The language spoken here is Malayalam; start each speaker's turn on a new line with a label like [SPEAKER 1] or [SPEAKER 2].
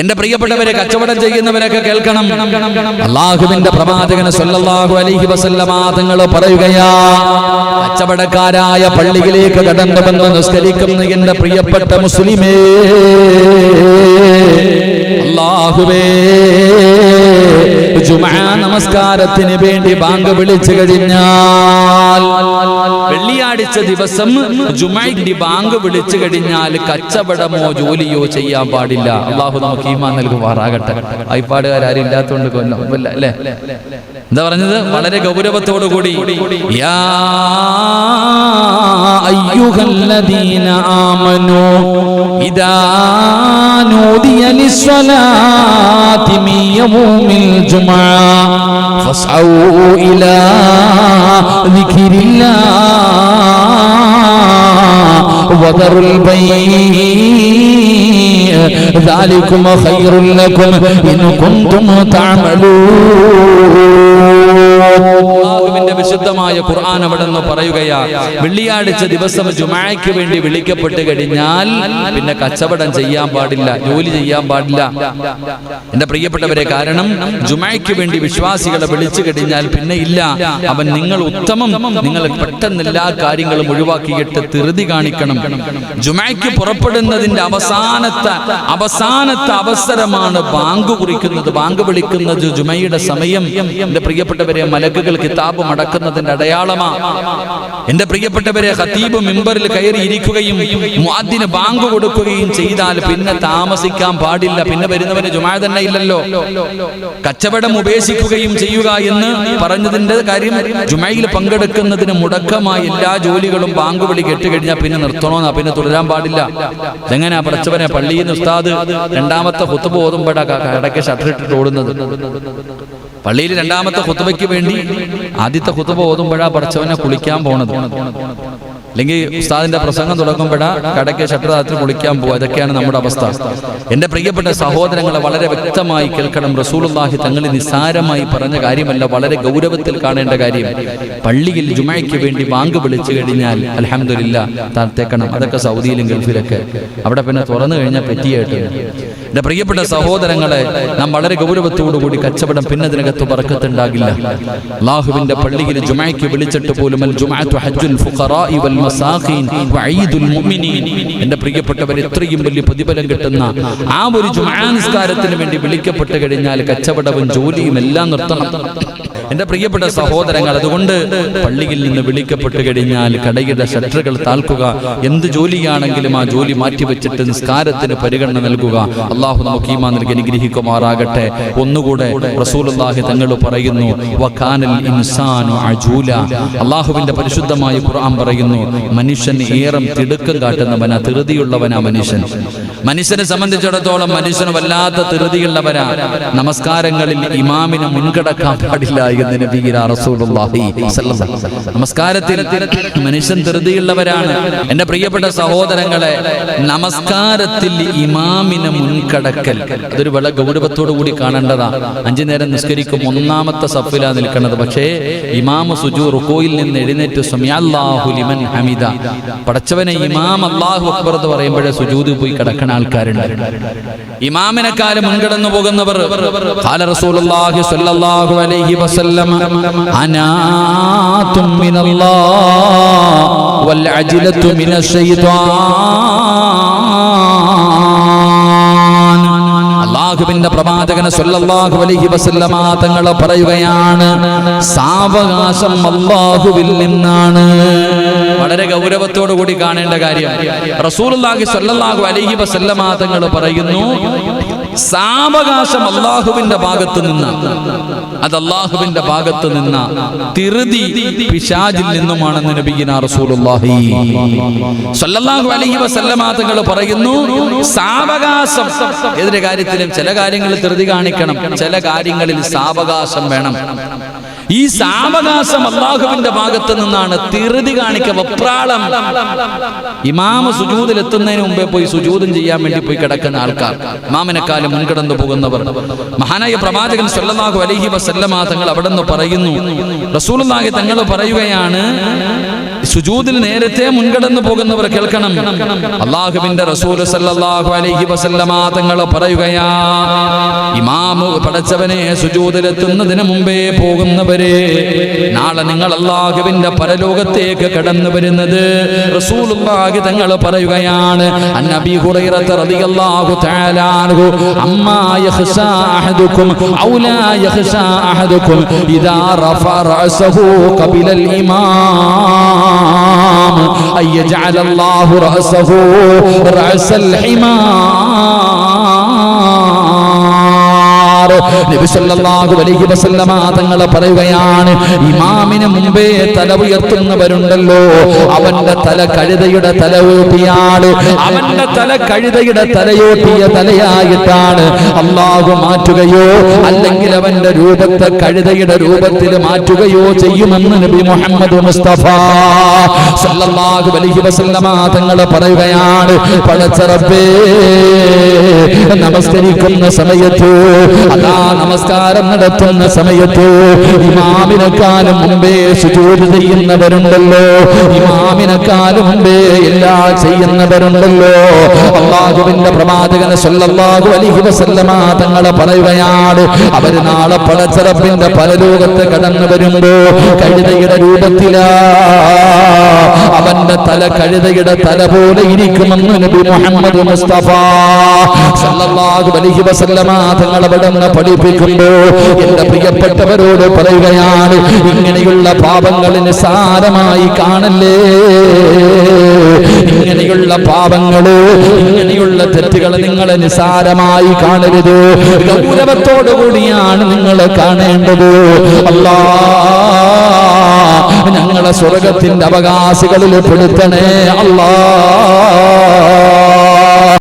[SPEAKER 1] എന്റെ പ്രിയപ്പെട്ടവരെ കച്ചവടം ചെയ്യുന്നവരൊക്കെ കേൾക്കണം അള്ളാഹുവിന്റെ പ്രവാചകന് സല്ലല്ലാഹു അലൈഹി വസല്ലമ പറയുകയാ കച്ചവടക്കാരായ പള്ളികളിലേക്ക് കടന്നുവന്ന് നിസ്കരിക്കുന്ന എന്റെ പ്രിയപ്പെട്ട മുസ്ലിമേ അല്ലാഹുവേ ജുമാ നമസ്കാരത്തിന് വേണ്ടി ബാങ്ക് വിളിച്ചു കഴിഞ്ഞാൽ വെള്ളിയാഴ്ച ദിവസം ജുമാന്റെ ബാങ്ക് വിളിച്ചു കഴിഞ്ഞാൽ കച്ചവടമോ ജോലിയോ ചെയ്യാൻ പാടില്ല അള്ളാഹു നമുക്ക് ഈമാ നൽകുമാറാകട്ടെ ആരും ഇല്ലാത്തോണ്ട് കൊല്ലമില്ല അല്ലേ എന്താ പറഞ്ഞത് വളരെ ഗൗരവത്തോടു കൂടി യാ أيها الذين آمنوا إذا نودي للصلاة من يوم الجمعة فاسعوا إلى ذكر الله وذروا البيع ذلكم خير لكم إن كنتم تعملون പരിശുദ്ധമായ ഖുർആൻ അവിടെ നിന്ന് പറയുകയാ വെള്ളിയാഴ്ച ദിവസം ജുമായ്ക്ക് വേണ്ടി വിളിക്കപ്പെട്ട് കഴിഞ്ഞാൽ പിന്നെ കച്ചവടം ചെയ്യാൻ പാടില്ല ജോലി ചെയ്യാൻ പാടില്ല എന്റെ പ്രിയപ്പെട്ടവരെ കാരണം ജുമായ്ക്ക് വേണ്ടി വിശ്വാസികളെ വിളിച്ചു കഴിഞ്ഞാൽ പിന്നെ ഇല്ല അവൻ നിങ്ങൾ ഉത്തമം നിങ്ങൾ പെട്ടെന്ന് എല്ലാ കാര്യങ്ങളും ഒഴിവാക്കിയിട്ട് തിരുതി കാണിക്കണം ജുമായ്ക്ക് പുറപ്പെടുന്നതിന്റെ അവസാനത്തെ അവസാനത്തെ അവസരമാണ് ബാങ്ക് കുറിക്കുന്നത് ബാങ്ക് വിളിക്കുന്നത് ജുമയുടെ സമയം എന്റെ പ്രിയപ്പെട്ടവരെ മലക്കുകൾ കിതാബ് മടക്ക നടക്കുന്നതിന്റെ അടയാളമാ എന്റെ പ്രിയപ്പെട്ടവരെ ഹത്തീബ് മെമ്പറിൽ കയറി ഇരിക്കുകയും അതിന് ബാങ്ക് കൊടുക്കുകയും ചെയ്താൽ പിന്നെ താമസിക്കാൻ പാടില്ല പിന്നെ വരുന്നവന് ജുമാ തന്നെ ഇല്ലല്ലോ കച്ചവടം ഉപേക്ഷിക്കുകയും ചെയ്യുക എന്ന് പറഞ്ഞതിന്റെ കാര്യം ജുമയിൽ പങ്കെടുക്കുന്നതിന് മുടക്കമായ എല്ലാ ജോലികളും ബാങ്ക് വിളി കെട്ടുകഴിഞ്ഞാൽ പിന്നെ നിർത്തണോന്നാ പിന്നെ തുടരാൻ പാടില്ല എങ്ങനെയാ പഠിച്ചവനെ പള്ളിയിൽ നിന്ന് ഉസ്താദ് രണ്ടാമത്തെ കുത്തുപോതുമ്പോഴാ ഷട്ടർ ഷട്ടറിട്ടിട്ട് ഓടുന്നത് പള്ളിയിൽ രണ്ടാമത്തെ ഹുത്തുബയ്ക്ക് വേണ്ടി ആദ്യത്തെ ഹുത്തുബ ഓതുമ്പോഴാ പറച്ചവനെ കുളിക്കാൻ പോണത് അല്ലെങ്കിൽ ഉസ്താദിന്റെ പ്രസംഗം തുടങ്ങുമ്പോഴാ കടയ്ക്ക് ഷട്ടറാത്തിൽ കുളിക്കാൻ പോവുക ഇതൊക്കെയാണ് നമ്മുടെ അവസ്ഥ എൻ്റെ പ്രിയപ്പെട്ട സഹോദരങ്ങളെ വളരെ വ്യക്തമായി കേൾക്കണം റസൂലുള്ളാഹി തങ്ങൾ നിസ്സാരമായി പറഞ്ഞ കാര്യമല്ല വളരെ ഗൗരവത്തിൽ കാണേണ്ട കാര്യം പള്ളിയിൽ ജുമയ്ക്ക് വേണ്ടി വാങ്ക് വിളിച്ചു കഴിഞ്ഞാൽ അലഹമില്ല തേക്കണം അതൊക്കെ സൗദിയിലും ഗൾഫിലൊക്കെ അവിടെ പിന്നെ തുറന്നു കഴിഞ്ഞാൽ പറ്റിയായിട്ട് എൻ്റെ പ്രിയപ്പെട്ട സഹോദരങ്ങളെ നാം വളരെ ഗൗരവത്തോടുകൂടി കച്ചവടം പിന്നതിനകത്ത് പറക്കത്തുണ്ടാകില്ല അള്ളാഹുവിന്റെ പള്ളിയിൽ ജുമയ്ക്ക് വിളിച്ചിട്ട് പോലും അൽ ഹജ്ജുൽ ഫുഖറാഇ വൽ എന്റെ പ്രിയപ്പെട്ടവർ എത്രയും വലിയ പ്രതിഫലം കിട്ടുന്ന ആ ഒരു ജുമാ നിസ്കാരത്തിന് വേണ്ടി വിളിക്കപ്പെട്ട് കഴിഞ്ഞാൽ കച്ചവടവും ജോലിയും എല്ലാം നിർത്തണം എന്റെ പ്രിയപ്പെട്ട സഹോദരങ്ങൾ അതുകൊണ്ട് പള്ളിയിൽ നിന്ന് വിളിക്കപ്പെട്ട് കഴിഞ്ഞാൽ കടയുടെ ഷട്ടറുകൾ താൽക്കുക എന്ത് ജോലിയാണെങ്കിലും ആ ജോലി മാറ്റിവെച്ചിട്ട് നിസ്കാരത്തിന് പരിഗണന നൽകുക അള്ളാഹു നമുക്ക് നൽകി അനുഗ്രഹിക്കുമാറാകട്ടെ ഒന്നുകൂടെ റസൂലുള്ളാഹി തങ്ങൾ പറയുന്നു ഇൻസാനു അജൂല അള്ളാഹുവിന്റെ പരിശുദ്ധമായ ഖുർആൻ പറയുന്നു മനുഷ്യൻ ഏറെ തിടുക്കം കാട്ടുന്നവനാ തിരുതിയുള്ളവനാ മനുഷ്യൻ മനുഷ്യനെ സംബന്ധിച്ചിടത്തോളം മനുഷ്യന് വല്ലാത്ത തിരുതിയുള്ളവനാ നമസ്കാരങ്ങളിൽ ഇമാമിനെ മുൻകടക്കാൻ പാടില്ല നമസ്കാരത്തിൽ മനുഷ്യൻ ധൃതിയുള്ളവരാണ് എന്റെ പ്രിയപ്പെട്ട സഹോദരങ്ങളെ നമസ്കാരത്തിൽ ഇമാമിനെ മുൻകടക്കൽ അതൊരു വളരെ ഗൗരവത്തോടു കൂടി കാണേണ്ടതാ അഞ്ചു നേരം നിസ്കരിക്കും ഒന്നാമത്തെ സഫില നിൽക്കുന്നത് പക്ഷേ ഇമാമ സുജു റുക്കോയിൽ നിന്ന് എഴുന്നേറ്റ് ലിമൻ ഹമിദ പടച്ചവനെ ഇമാം അള്ളാഹു അക്ബർ എന്ന് പറയുമ്പോഴേ സുജൂദ് പോയി കിടക്കുന്ന ആൾക്കാരുണ്ട് ഇമാമിനെക്കാലം മുൻകടന്നു പോകുന്നവർ وسلم عنات من الله والعجلة من الشيطان അള്ളാഹുവിന്റെ പ്രവാചകന് സല്ലല്ലാഹു അലൈഹി വസല്ലമ തങ്ങൾ പറയുകയാണ് സാവകാശം അള്ളാഹുവിൽ നിന്നാണ് വളരെ ഗൗരവത്തോടു കൂടി കാണേണ്ട കാര്യം റസൂലുള്ളാഹി സല്ലല്ലാഹു അലൈഹി വസല്ലമ തങ്ങൾ പറയുന്നു സാവകാശം അള്ളാഹുവിന്റെ ഭാഗത്ത് നിന്ന് അത് അള്ളാഹുവിന്റെ ഭാഗത്ത് നിന്ന് തിരുതി പിശാജിൽ നിന്നുമാണെന്ന് നബിഗിന റസൂലുള്ളാഹി അലൈഹി വസല്ലമ തങ്ങൾ പറയുന്നു സാവകാശം ഏതിന്റെ കാര്യത്തിലും ചില കാര്യങ്ങളിൽ ധൃതി കാണിക്കണം ചില കാര്യങ്ങളിൽ സാവകാശം വേണം ഈ സാവകാശം അള്ളാഹുവിന്റെ ഭാഗത്ത് നിന്നാണ് തിരുതി കാണിക്ക വപ്രാളം ഇമാമ എത്തുന്നതിന് മുമ്പേ പോയി സുജൂതം ചെയ്യാൻ വേണ്ടി പോയി കിടക്കുന്ന ആൾക്കാർ ഇമാമിനെക്കാലം മുൻകടന്നു പോകുന്നവർ മഹാനായ പ്രവാചകൻ സല്ലാഹു അലഹി വസല്ലമാ തങ്ങൾ അവിടെ നിന്ന് പറയുന്നു റസൂൽ തങ്ങൾ പറയുകയാണ് സുജൂദിൽ നേരത്തെ മുൻകടന്നു പോകുന്നവർ കേൾക്കണം അള്ളാഹുവിന്റെ റസൂൽ സല്ലല്ലാഹു അലൈഹി വസല്ലമ തങ്ങൾ പറയുകയാ ഇമാമു പടച്ചവനെ സുജൂതിലെത്തുന്നതിന് മുമ്പേ പോകുന്നവരെ നാളെ നിങ്ങൾ അള്ളാഹുവിന്റെ പരലോകത്തേക്ക് കടന്നു വരുന്നത് റസൂലുള്ളാഹി തങ്ങൾ പറയുകയാണ് അന്നബി ഹുറൈറത്ത് റളിയല്ലാഹു തആല അൻഹു അമ്മാ യഖ്സാ അഹദുക്കും ഔലാ യഖ്സാ അഹദുക്കും ഇദാ റഫ റഅസഹു ഖബിലൽ ഇമാം الحمام أن يجعل الله رأسه رأس الحمام തങ്ങളെ പറയുകയാണ് ഇമാമിന് മുമ്പേ തല ഉയർത്തുന്നവരുണ്ടല്ലോ അവന്റെ തല കഴുതയുടെ തലയോട്ടിയാണ് അവന്റെ തല കഴുതയുടെ തലയോട്ടിയ തലയായിട്ടാണ് അള്ളാഹു മാറ്റുകയോ അല്ലെങ്കിൽ അവന്റെ രൂപത്തെ കഴുതയുടെ രൂപത്തിൽ മാറ്റുകയോ ചെയ്യുമെന്ന് നബി മുഹമ്മദ് മുസ്തഫ സല്ലല്ലാഹു അലൈഹി വസല്ലമ തങ്ങൾ പറയുകയാണ് പടച്ചറബേ നമസ്കരിക്കുന്ന സമയത്ത് അല്ല ആ നമസ്കാരം നടത്തുന്ന സമയത്ത് ഇമാമിനെക്കാളും മുമ്പേ സുജൂത് ചെയ്യുന്നവരുണ്ടല്ലോ ഇമാമിനെക്കാളും മുമ്പേ എല്ലാം ചെയ്യുന്നവരുണ്ടല്ലോ അള്ളാഹുവിന്റെ പ്രവാചകന് സ്വല്ലാഹു അലിഹി വസല്ലമ തങ്ങളെ പറയുകയാണ് അവര് നാളെ പടച്ചറപ്പിന്റെ പരലോകത്ത് കടന്നു വരുമ്പോ കഴുതയുടെ രൂപത്തിലാ അവന്റെ തല കഴുതയുടെ തല പോലെ ഇരിക്കുമെന്ന് നബി മുഹമ്മദ് മുസ്തഫ സല്ലല്ലാഹു അലൈഹി വസല്ലമ തങ്ങൾ അവിടെ പഠിപ്പിക്കുമ്പോൾ എന്റെ പ്രിയപ്പെട്ടവരോട് പറയുകയാണ് ഇങ്ങനെയുള്ള പാപങ്ങളിന് സാരമായി കാണല്ലേ ഇങ്ങനെയുള്ള പാപങ്ങള് ഇങ്ങനെയുള്ള തെറ്റുകൾ നിങ്ങൾ നിസാരമായി കാണരുത് ഗൗരവത്തോടു കൂടിയാണ് നിങ്ങൾ കാണേണ്ടത് അല്ലാ ഞങ്ങളെ സ്വർഗത്തിന്റെ അവകാശികളിൽ പെടുത്തണേ അല്ലാ